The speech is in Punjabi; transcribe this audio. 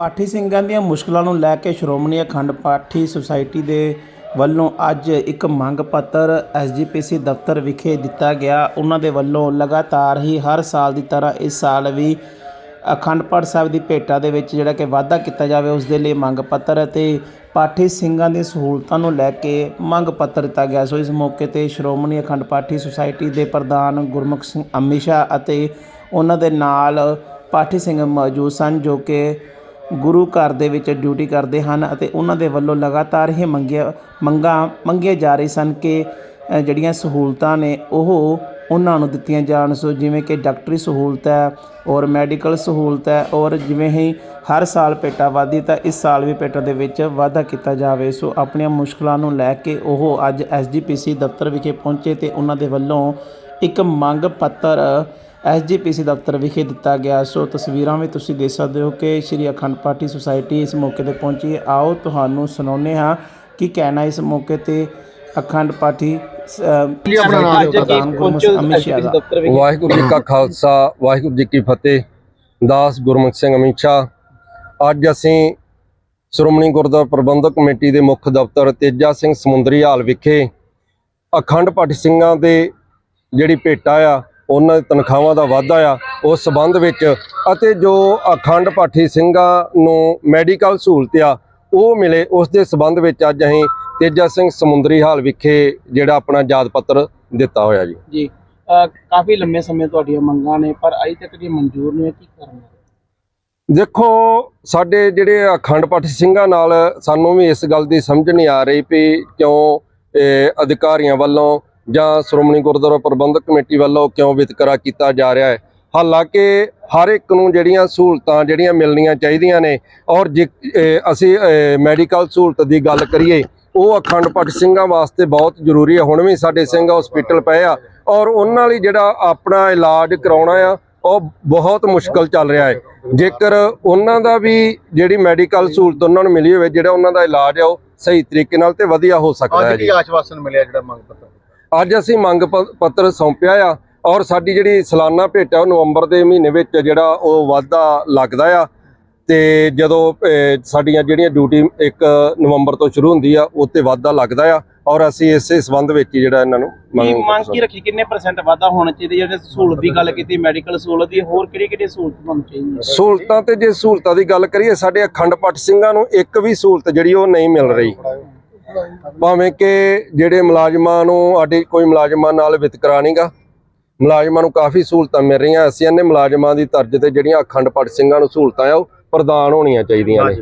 ਪਾਠੀ ਸਿੰਘਾਂ ਦੀਆਂ ਮੁਸ਼ਕਲਾਂ ਨੂੰ ਲੈ ਕੇ ਸ਼੍ਰੋਮਣੀ ਅਖੰਡ ਪਾਠੀ ਸੁਸਾਇਟੀ ਦੇ ਵੱਲੋਂ ਅੱਜ ਇੱਕ ਮੰਗ ਪੱਤਰ ਐਸਜੀਪੀਸੀ ਦਫ਼ਤਰ ਵਿਖੇ ਦਿੱਤਾ ਗਿਆ। ਉਹਨਾਂ ਦੇ ਵੱਲੋਂ ਲਗਾਤਾਰ ਹੀ ਹਰ ਸਾਲ ਦੀ ਤਰ੍ਹਾਂ ਇਸ ਸਾਲ ਵੀ ਅਖੰਡ ਪਾਠ ਸਾਹਿਬ ਦੀ ਭੇਟਾ ਦੇ ਵਿੱਚ ਜਿਹੜਾ ਕਿ ਵਾਅਦਾ ਕੀਤਾ ਜਾਵੇ, ਉਸ ਦੇ ਲਈ ਮੰਗ ਪੱਤਰ ਅਤੇ ਪਾਠੀ ਸਿੰਘਾਂ ਦੀ ਸਹੂਲਤਾਂ ਨੂੰ ਲੈ ਕੇ ਮੰਗ ਪੱਤਰ ਦਿੱਤਾ ਗਿਆ। ਸੋ ਇਸ ਮੌਕੇ ਤੇ ਸ਼੍ਰੋਮਣੀ ਅਖੰਡ ਪਾਠੀ ਸੁਸਾਇਟੀ ਦੇ ਪ੍ਰਧਾਨ ਗੁਰਮੁਖ ਸਿੰਘ ਅਮੀਸ਼ਾ ਅਤੇ ਉਹਨਾਂ ਦੇ ਨਾਲ ਪਾਠੀ ਸਿੰਘ ਮੌਜੂਦ ਸਨ ਜੋ ਕਿ ਗੁਰੂ ਘਰ ਦੇ ਵਿੱਚ ਡਿਊਟੀ ਕਰਦੇ ਹਨ ਅਤੇ ਉਹਨਾਂ ਦੇ ਵੱਲੋਂ ਲਗਾਤਾਰ ਇਹ ਮੰਗੀਆਂ, ਮੰਗਾਂ ਮੰਗੀਆਂ ਜਾ ਰਹੀ ਸਨ ਕਿ ਜਿਹੜੀਆਂ ਸਹੂਲਤਾਂ ਨੇ ਉਹ ਉਹਨਾਂ ਨੂੰ ਦਿੱਤੀਆਂ ਜਾਣ। ਸੋ ਜਿਵੇਂ ਕਿ ਡਾਕਟਰੀ ਸਹੂਲਤ ਹੈ ਔਰ ਮੈਡੀਕਲ ਸਹੂਲਤ ਹੈ ਔਰ ਜਿਵੇਂ ਹੀ ਹਰ ਸਾਲ ਪੇਟਾ ਵਧਦੀ, ਤਾਂ ਇਸ ਸਾਲ ਵੀ ਪੇਟਾ ਦੇ ਵਿੱਚ ਵਾਧਾ ਕੀਤਾ ਜਾਵੇ। ਸੋ ਆਪਣੀਆਂ ਮੁਸ਼ਕਲਾਂ ਨੂੰ ਲੈ ਕੇ ਉਹ ਅੱਜ ਐਸਜੀਪੀਸੀ ਦਫ਼ਤਰ ਵਿਖੇ ਪਹੁੰਚੇ ਤੇ ਉਹਨਾਂ ਦੇ ਵੱਲੋਂ ਇੱਕ ਮੰਗ ਪੱਤਰ ਐਸਜੀਪੀਸੀ ਦਫ਼ਤਰ ਵਿਖੇ ਦਿੱਤਾ ਗਿਆ। ਸੋ ਤਸਵੀਰਾਂ ਵਿੱਚ ਤੁਸੀਂ ਦੇਖ ਸਕਦੇ ਹੋ ਕਿ ਸ਼੍ਰੀ ਅਖੰਡ ਪਾਠੀ ਸੁਸਾਇਟੀ ਇਸ ਮੌਕੇ ਤੇ ਪਹੁੰਚੀ ਹੈ। ਆਓ ਤੁਹਾਨੂੰ ਸੁਣਾਉਂਦੇ ਹਾਂ ਕੀ ਕਹਿਣਾ ਇਸ ਮੌਕੇ ਤੇ ਅਖੰਡ ਪਾਠੀ ਵਾਹਿਗੁਰੂ ਜੀ ਕਾ ਖਾਲਸਾ ਵਾਹਿਗੁਰੂ ਜੀ ਕੀ ਫਤਿਹ। ਦਾਸ ਗੁਰਮੁਖ ਸਿੰਘ ਅਮੀਸ਼ਾ ਅੱਜ ਅਸੀਂ ਸ਼੍ਰੋਮਣੀ ਗੁਰਦੁਆਰਾ ਪ੍ਰਬੰਧਕ ਕਮੇਟੀ ਦੇ ਮੁੱਖ ਦਫ਼ਤਰ ਤੇਜਾ ਸਿੰਘ ਸਮੁੰਦਰੀ ਹਾਲ ਵਿਖੇ ਅਖੰਡ ਪਾਠੀ ਸਿੰਘਾਂ ਦੇ ਜਿਹੜੀ ਭੇਟਾ ਆ ਉਹਨਾਂ ਦੀ ਤਨਖਾਹਾਂ ਦਾ ਵਾਧਾ ਆ ਉਸ ਸਬੰਧ ਵਿੱਚ ਅਤੇ ਜੋ ਅਖੰਡ ਪਾਠੀ ਸਿੰਘਾਂ ਨੂੰ ਮੈਡੀਕਲ ਸਹੂਲਤ ਆ ਉਹ ਮਿਲੇ। ਉਸ ਦੇ ਸਬੰਧ ਵਿੱਚ ਅੱਜ ਅਸੀਂ ਤੇਜਾ ਸਿੰਘ ਸਮੁੰਦਰੀ ਹਾਲ ਵਿਖੇ ਜਿਹੜਾ ਆਪਣਾ ਯਾਦ ਪੱਤਰ ਦਿੱਤਾ ਹੋਇਆ ਜੀ। ਜੀ ਕਾਫੀ ਲੰਮੇ ਸਮੇਂ ਤੁਹਾਡੀਆਂ ਮੰਗਾਂ ਨੇ ਪਰ ਅਜੇ ਤੱਕ ਜੀ ਮਨਜ਼ੂਰ ਨਹੀਂ ਕੀ ਕਰਨਾ? ਦੇਖੋ ਸਾਡੇ ਜਿਹੜੇ ਅਖੰਡ ਪਾਠੀ ਸਿੰਘਾਂ ਨਾਲ ਸਾਨੂੰ ਵੀ ਇਸ ਗੱਲ ਦੀ ਸਮਝ ਨਹੀਂ ਆ ਰਹੀ ਵੀ ਕਿਉਂ ਅਧਿਕਾਰੀਆਂ ਵੱਲੋਂ ਜਾਂ ਸ਼੍ਰੋਮਣੀ ਗੁਰਦੁਆਰਾ ਪ੍ਰਬੰਧਕ ਕਮੇਟੀ ਵੱਲੋਂ ਕਿਉਂ ਵਿਤਕਰਾ ਕੀਤਾ ਜਾ ਰਿਹਾ ਹੈ? ਹਾਲਾਂਕਿ ਹਰ ਇੱਕ ਨੂੰ ਜਿਹੜੀਆਂ ਸਹੂਲਤਾਂ ਜਿਹੜੀਆਂ ਮਿਲਣੀਆਂ ਚਾਹੀਦੀਆਂ ਨੇ ਔਰ ਜੇ ਅਸੀਂ ਮੈਡੀਕਲ ਸਹੂਲਤ ਦੀ ਗੱਲ ਕਰੀਏ ਉਹ ਅਖੰਡ ਪਾਠੀ ਸਿੰਘਾਂ ਵਾਸਤੇ ਬਹੁਤ ਜ਼ਰੂਰੀ ਹੈ। ਹੁਣ ਵੀ ਸਾਡੇ ਸਿੰਘ ਹਸਪੀਟਲ ਪਏ ਆ ਔਰ ਉਹਨਾਂ ਲਈ ਜਿਹੜਾ ਆਪਣਾ ਇਲਾਜ ਕਰਾਉਣਾ ਆ ਉਹ ਬਹੁਤ ਮੁਸ਼ਕਲ ਚੱਲ ਰਿਹਾ ਹੈ। ਜੇਕਰ ਉਹਨਾਂ ਦਾ ਵੀ ਜਿਹੜੀ ਮੈਡੀਕਲ ਸਹੂਲਤ ਉਹਨਾਂ ਨੂੰ ਮਿਲੀ ਹੋਵੇ ਜਿਹੜਾ ਉਹਨਾਂ ਦਾ ਇਲਾਜ ਆ ਉਹ ਸਹੀ ਤਰੀਕੇ ਨਾਲ ਤੇ ਵਧੀਆ ਹੋ ਸਕਦਾ ਹੈ ਜੀ। ਆਸ਼ਵਾਸਨ ਮਿਲਿਆ ਜਿਹੜਾ ਮੰਗ ਪੱਤਰ। ਅੱਜ ਅਸੀਂ ਮੰਗ ਪੱਤਰ ਸੌਂਪਿਆ ਆ ਔਰ ਸਾਡੀ ਜਿਹੜੀ ਸਾਲਾਨਾ ਭੇਟ ਆ ਉਹ ਨਵੰਬਰ ਦੇ ਮਹੀਨੇ ਵਿੱਚ ਜਿਹੜਾ ਉਹ ਵਾਧਾ ਲੱਗਦਾ ਆ। ਤੇ ਜਦੋਂ ਸਾਡੀਆਂ ਜਿਹੜੀਆਂ ਡਿਊਟੀ 1 ਨਵੰਬਰ ਤੋਂ ਸ਼ੁਰੂ ਹੁੰਦੀ ਆ ਉਹ ਤੇ ਵਾਧਾ ਲੱਗਦਾ ਆ ਔਰ ਅਸੀਂ ਇਸੇ ਸੰਬੰਧ ਵਿੱਚ ਜਿਹੜਾ ਇਹਨਾਂ ਨੂੰ ਮੰਗ ਕੀ ਰੱਖੀ? ਕਿੰਨੇ ਪਰਸੈਂਟ ਵਾਧਾ ਹੋਣਾ ਚਾਹੀਦਾ? ਜਿਹੜੇ ਸਹੂਲਤ ਦੀ ਗੱਲ ਕੀਤੀ ਮੈਡੀਕਲ ਸਹੂਲਤ ਦੀ ਹੋਰ ਕਿਹੜੀ ਕਿਹੜੀ ਸਹੂਲਤ ਹੋਣੀ ਚਾਹੀਦੀ? ਸਹੂਲਤਾਂ ਤੇ ਜੇ ਸਹੂਲਤਾਂ ਦੀ ਗੱਲ ਕਰੀਏ ਸਾਡੇ ਅਖੰਡ ਪਾਠ ਸਿੰਘਾਂ ਨੂੰ ਇੱਕ ਵੀ ਸਹੂਲਤ ਜਿਹੜੀ ਉਹ ਨਹੀਂ ਮਿਲ ਰਹੀ। ਭਾਵੇਂ ਕਿ ਜਿਹੜੇ ਮੁਲਾਜ਼ਮਾਂ ਨੂੰ ਸਾਡੇ ਕੋਈ ਮੁਲਾਜ਼ਮਾਂ ਨਾਲ ਵਿਤਕਰਾ ਨਹੀਂਗਾ। ਮੁਲਾਜ਼ਮਾਂ ਨੂੰ ਕਾਫੀ ਸਹੂਲਤਾਂ ਮਿਲ ਰਹੀਆਂ। ਅਸੀਂ ਇਹਨੇ ਮੁਲਾਜ਼ਮਾਂ ਦੀ ਤਰਜ਼ ਤੇ ਜਿਹੜੀਆਂ ਅਖੰਡ ਪਾਠ ਸਿੰਘਾਂ ਨੂੰ ਸਹੂਲਤਾਂ ਆ, ਉਹ ਪ੍ਰਦਾਨ ਹੋਣੀਆਂ ਚਾਹੀਦੀਆਂ ਨੇ।